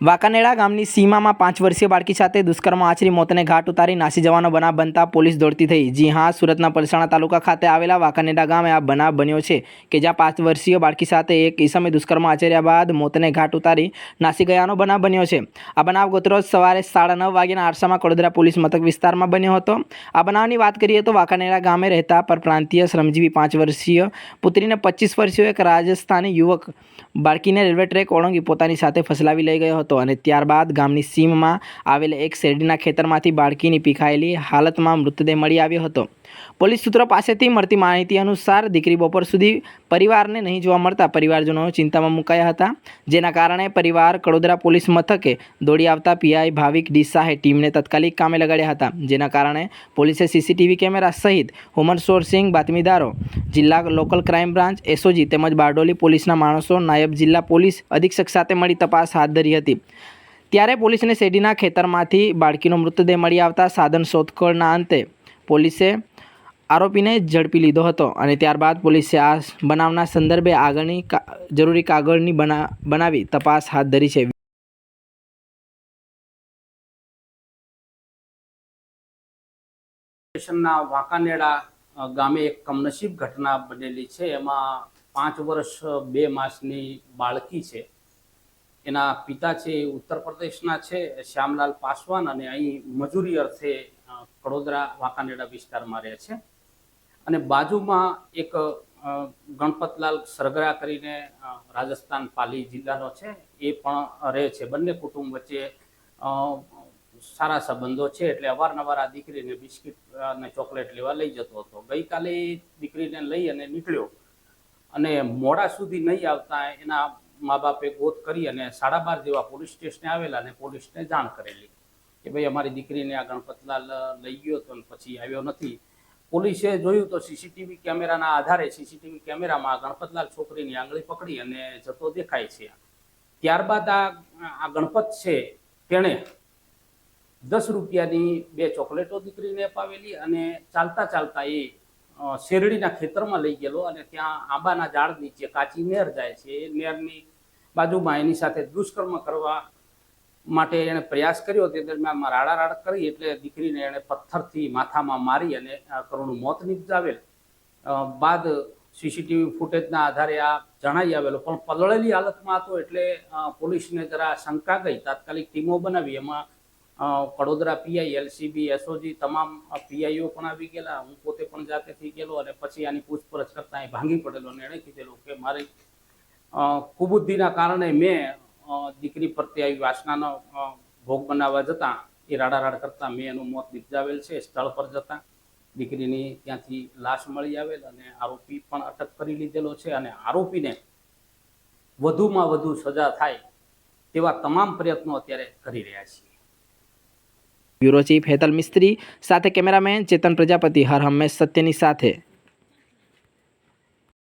વાંકાનેડા ગામની સીમામાં પાંચ વર્ષીય બાળકી સાથે દુષ્કર્મ આચરી મોતને ઘાટ ઉતારી નાસી જવાનો બનાવ બનતા પોલીસ દોડતી થઈ. જી હા, સુરતના પલસાણા તાલુકા ખાતે આવેલા વાંકાનેડા ગામે આ બનાવ બન્યો છે કે જ્યાં પાંચ વર્ષીય બાળકી સાથે એક ઈસમે દુષ્કર્મ આચર્યા બાદ મોતને ઘાટ ઉતારી નાસી ગયાનો બનાવ બન્યો છે. આ બનાવ ગતરોજ સવારે સાડા નવ વાગ્યાના આરસામાં કડોદરા પોલીસ મથક વિસ્તારમાં બન્યો હતો. આ બનાવની વાત કરીએ તો વાંકાનેડા ગામે રહેતા પરપ્રાંતીય શ્રમજીવી પાંચ વર્ષીય પુત્રીને પચીસ વર્ષીય એક રાજસ્થાની યુવક બાળકીને રેલવે ટ્રેક ઓળંગી પોતાની સાથે ફસલાવી લઈ ગયો હતો. અને ત્યારબાદ ગામની સીમમાં આવેલ એક શેરડીના ખેતરમાંથી બાળકીની પીખાયેલી હાલતમાં મૃતદેહ મળી આવ્યો હતો. પોલીસ સૂત્રો પાસેથી મળતી માહિતી અનુસાર દીકરી બપોર સુધી પરિવારને નહીં જોવા મળતા પરિવારજનો ચિંતામાં મુકાયા હતા, જેના કારણે પરિવાર કડોદરા પોલીસ મથકે દોડી આવતા પીઆઈ ભાવિક ડીસાહે ટીમને તાત્કાલિક કામે લગાડ્યા હતા, જેના કારણે પોલીસે સીસીટીવી કેમેરા સહિત હ્યુમન સોર્સિંગ બાતમીદારો, જિલ્લા લોકલ ક્રાઇમ બ્રાન્ચ, એસઓજી તેમજ બારડોલી પોલીસના માણસો, નાયબ જિલ્લા પોલીસ અધિક્ષક સાથે મળી તપાસ હાથ ધરી હતી. ત્યારે પોલીસને શેરડીના ખેતરમાંથી બાળકીનો મૃતદેહ મળી આવતા સાધન શોધખોળના અંતે પોલીસે આરોપીને ઝડપી લીધો હતો અને ત્યારબાદ પોલીસે આ બનાવના સંદર્ભે આગળની જરૂરી કાગળની બના, બનાવી તપાસ હાથ ધરી છે. સ્ટેશનના વાંકાનેડા ગામે એક કમનસીબ ઘટના બનેલી છે. એમાં પાંચ વર્ષ, બે માસની બાળકી છે. એના પિતા છે એ ઉત્તર પ્રદેશના છે, શ્યામલાલ પાસવાન અને અહીં મજૂરી અર્થે વડોદરા વાંકાનેડા વિસ્તારમાં રહે છે. અને બાજુમાં એક ગણપતલાલ સરગરા કરીને રાજસ્થાન પાલી જિલ્લાનો છે, એ પણ રહે છે. બંને કુટુંબ વચ્ચે સારા સંબંધો છે, એટલે અવારનવાર આ દીકરીને બિસ્કિટ અને ચોકલેટ લેવા લઈ જતો હતો. ગઈકાલે દીકરીને લઈ અને નીકળ્યો. અને મોડા સુધી નહીં આવતા એના મા બાપે ગોત કરી અને સાડા બાર જેવા પોલીસ સ્ટેશને આવેલા અને પોલીસને જાણ કરેલી કે ભાઈ અમારી દીકરીને આ ગણપતલાલ લઈ ગયો હતો અને પછી આવ્યો નથી. પોલીસે જોયું તો સીસીટીવી કેમેરાના આધારે સીસીટીવી કેમેરામાં ગણપતલાલ છોકરીની આંગળી પકડી અને જતો દેખાય છે. ત્યારબાદ આ આ ગણપત છે તેણે દસ રૂપિયાની બે ચોકલેટો દીકરીને અપાવેલી અને ચાલતા ચાલતા એ શેરડીના ખેતરમાં લઈ ગયેલો અને ત્યાં આંબાના ઝાડ નીચે કાચી નેર જાય છે, એ નેરની બાજુમાં એની સાથે દુષ્કર્મ કરવા માટે એણે પ્રયાસ કર્યો. તે દરમિયાનમાં રાડા રાડ કરી એટલે દીકરીને એણે પથ્થરથી માથામાં મારી અને કરુણું મોત નિપજાવેલ. બાદ સીસીટીવી ફૂટેજના આધારે આ જણાઈ આવેલો. પણ પલળેલી હાલતમાં હતો એટલે પોલીસને જરા શંકા ગઈ. તાત્કાલિક ટીમો બનાવી. એમાં અ, કડોદરા પીઆઈ એલસીબી એસઓજી તમામ પીઆઈઓ પણ આવી ગયેલા. હું પોતે પણ જાતે થઈ ગયેલો અને પછી આની પૂછપરછ કરતા એ ભાંગી પડેલો અને એણે કીધેલું કે મારી કુબુદ્ધિના કારણે મેં દીકરી પ્રત્યે આવી વાસનાનો ભોગ બનાવવા જતાં એ રાડારાડ કરતાં મેં એનું મોત નિપજાવેલ છે સ્થળ પર જતાં. દીકરીની ત્યાંથી લાશ મળી આવેલ અને આરોપી પણ અટક કરી લીધેલો છે અને આરોપીને વધુમાં વધુ સજા થાય તેવા તમામ પ્રયત્નો અત્યારે કરી રહ્યા છીએ. બ્યુરો ચીફ હેતલ મિસ્ત્રી સાથે કેમેરામેન ચેતન પ્રજાપતિ હર હંમેશ સત્યની સાથે.